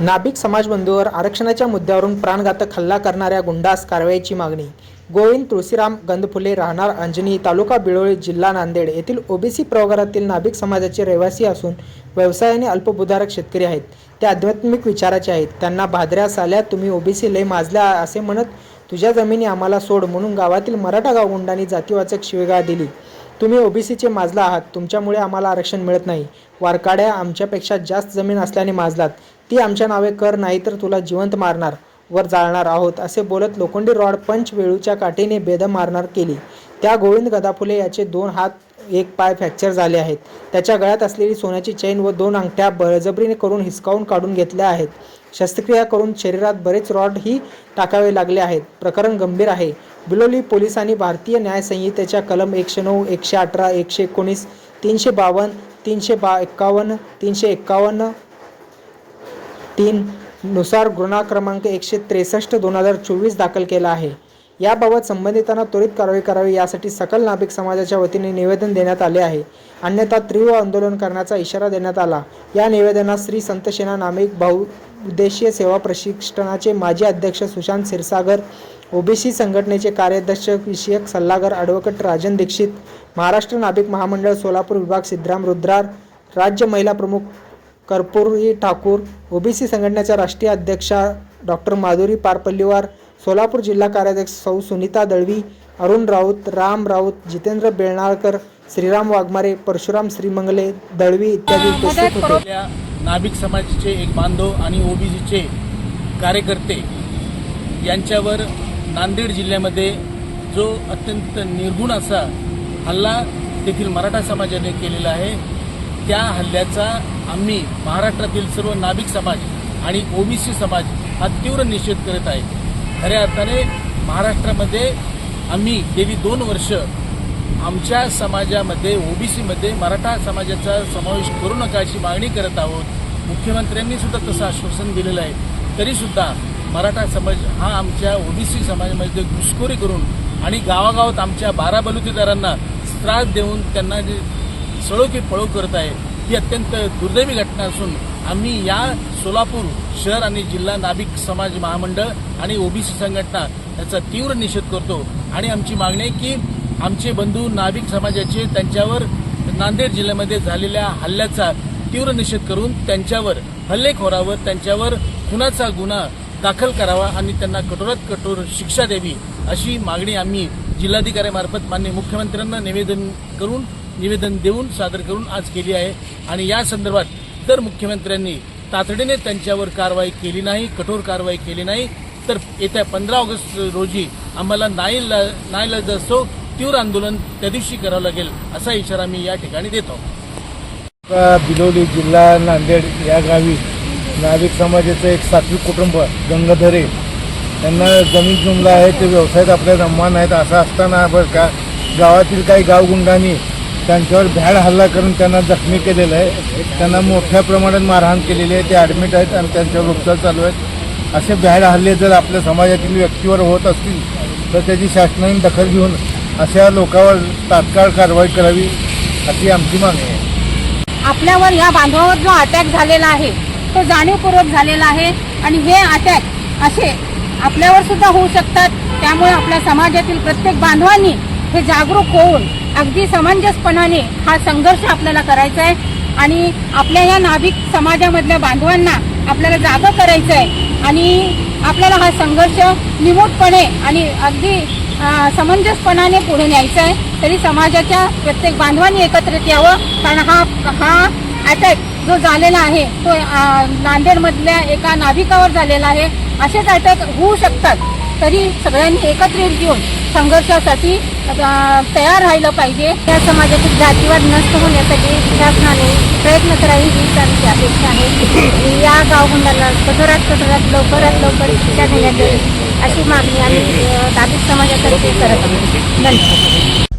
नाभिक समाजबंधूवर आरक्षणाच्या मुद्द्यावरून प्राणघातक हल्ला करणाऱ्या गुंडास कारवाईची मागणी. गोविंद तुळशीराम गंधफुले राहणार अंजनी तालुका बिळोळी जिल्हा नांदेड येथील ओबीसी प्रवर्गातील नाभिक समाजाचे रहिवासी असून व्यवसायाने अल्पभूधारक शेतकरी आहेत. ते आध्यात्मिक विचाराचे आहेत. त्यांना भादऱ्या साल्या तुम्ही ओबीसी लय माजल्या असे म्हणत तुझ्या जमिनी आम्हाला सोड म्हणून गावातील मराठा गावगुंडांनी जातीवाचक शिवेगाळ दिली. तुम्ही ओबीसीचे माजला आहात. तुमच्यामुळे आम्हाला आरक्षण मिळत नाही. वारकाड्या आमच्यापेक्षा जास्त जमीन असल्याने माजलात. ती आमच्या नावे कर नाही तर तुला जिवंत मारणार वर जाळणार आहोत असे बोलत लोखंडी रॉड पंच वेळूच्या काठीने बेदम मारणार केली. त्या गोविंद गदाफुले याचे दोन हात एक पाय फ्रॅक्चर झाले आहेत. त्याच्या गळ्यात असलेली सोन्याची चैन व दोन अंगठ्या बळजबरीने करून हिसकावून काढून घेतल्या आहेत. शस्त्रक्रिया करून शरीरात बरेच रॉडही टाकावे लागले आहेत. प्रकरण गंभीर आहे. बिलोली पोलिसांनी भारतीय न्यायसंहितेच्या कलम एकशे नऊ एकशे अठरा एकशे एकोणीस तीनशे बावन्न तीनशे बा एक्कावन्न तीनशे एक्कावन्न तीन नुसार गुन्हा क्रमांक एकशे त्रेसष्ट दोन हजार चोवीस दाखल केला आहे. याबाबत संबंधितांना त्वरित कारवाई करावी यासाठी सकल नाभिक समाजाच्या वतीने निवेदन देण्यात आले आहे. अन्यथा तीव्र आंदोलन करण्याचा इशारा देण्यात आला. या निवेदनात श्री संत सेना नामिक बहुउद्देशीय सेवा प्रशिक्षणाचे माजी अध्यक्ष सुशांत क्षीरसागर ओबीसी संघटनेचे कार्याध्यक्ष विषयक सल्लागार ॲडव्होकेट राजन दीक्षित महाराष्ट्र नाभिक महामंडळ सोलापूर विभाग सिद्धराम रुद्रार राज्य महिला प्रमुख कर्पूरी ठाकूर ओबीसी संघटनेच्या राष्ट्रीय अध्यक्षा डॉक्टर माधुरी पारपल्लीवार सोलापूर जिल्हा कार्याध्यक्ष सौ सुनीता दळवी अरुण राऊत राम राऊत जितेंद्र बेळनाळकर श्रीराम वाघमारे परशुराम श्रीमंगले दळवी इत्यादी उपस्थित होते. नाभिक समाजाचे एक बांधव आणि ओबीसीचे कार्यकर्ते यांच्यावर नांदेड जिल्ह्यामध्ये जो अत्यंत निर्गुण असा हल्ला देखील मराठा समाजाने केलेला आहे. त्या हल्ल्याचा आम्ही महाराष्ट्रातील सर्व नाभिक समाज आणि ओबीसी समाज हा तीव्र निषेध करत आहे. खऱ्या अर्थाने महाराष्ट्रामध्ये आम्ही गेली दोन वर्ष आमच्या समाजामध्ये ओबीसीमध्ये मराठा समाजाचा समावेश करू नका अशी मागणी करत आहोत. मुख्यमंत्र्यांनी सुद्धा तसं आश्वासन दिलेलं आहे. तरीसुद्धा मराठा समाज हा आमच्या ओबीसी समाजामध्ये घुसखोरी करून आणि गावागावात आमच्या बारा बलुतेदारांना त्रास देऊन त्यांना जे सळोखी पळो करत आहे. ही अत्यंत दुर्दैवी घटना असून आम्ही या सोलापूर शहर आणि जिल्हा नाभिक समाज महामंडळ आणि ओबीसी संघटना याचा तीव्र निषेध करतो. आणि आमची मागणी आहे की आमचे बंधू नाभिक समाजाचे त्यांच्यावर नांदेड जिल्ह्यामध्ये झालेल्या हल्ल्याचा तीव्र निषेध करून त्यांच्यावर हल्लेखोरावर त्यांच्यावर खुनाचा गुन्हा दाखल करावा आणि त्यांना कठोरात कठोर शिक्षा द्यावी अशी मागणी आम्ही जिल्हाधिकाऱ्यामार्फत मान्य मुख्यमंत्र्यांना निवेदन करून निवेदन देऊन सादर करून आज केली आहे. आणि या संदर्भात जर मुख्यमंत्र्यांनी तातडीने त्यांच्यावर कारवाई केली नाही कठोर कारवाई केली नाही तर येत्या पंधरा ऑगस्ट रोजी आम्हाला नाही नाही असतो तीव्र आंदोलन त्या दिवशी करावं लागेल असा इशारा मी या ठिकाणी देतो. बिलोली जिल्हा नांदेड या गावी नाविक समाजाचं एक सात्विक कुटुंब गंगाधरे त्यांना जमीन जुमला आहे ते व्यवसायात आपल्या रममान आहेत असं असताना बरं का गावातील काही गावगुंडांनी त्यांच्यावर भ्याड हल्ला करून त्यांना जखमी केलेलं आहे. त्यांना मोठ्या प्रमाणात मारहाण केलेली आहे. ते ॲडमिट आहेत आणि त्यांच्यावर उपचार चालू आहेत. असे भ्याड हल्ले जर आपल्या समाजातील व्यक्तीवर होत असतील तर त्याची शासनाने दखल घेऊन अशा लोकांवर तात्काळ कारवाई करावी अशी आमची मागणी आहे. आपल्यावर या बांधवावर जो अटॅक झालेला आहे तो जाणीवपूर्वक झालेला आहे आणि हे अटॅक असे आपल्यावर सुद्धा होऊ शकतात. त्यामुळे आपल्या समाजातील प्रत्येक बांधवांनी हे जागरूक होऊन अगदी समंजसपणाने हा संघर्ष आपल्याला करायचा आहे आणि आपल्या या नाभिक समाजामधल्या बांधवांना आपल्याला जागं करायचं आहे. आणि आपल्याला हा संघर्ष निमूटपणे आणि अगदी समंजसपणाने पुढे न्यायचा आहे. तरी समाजाच्या प्रत्येक बांधवांनी एकत्रित यावं. कारण हा हा अटॅक जो झालेला आहे तो नांदेडमधल्या एका नाभिकावर झालेला आहे. असेच तर होऊ शकतात. तरी सगळ्यांनी एकत्रित येऊन संघर्षासाठी तयार राहिलं पाहिजे. त्या समाजातील जातीवाद नष्ट होण्यासाठी शासनाने प्रयत्न करावे हीच आमची अपेक्षा आहे. या गावगुंडाला कठोरात कठोरात लवकरात लवकर शिक्षा देण्यात येईल अशी मागणी आम्ही अं, समाजातर्फे करत आहोत. धन्यवाद.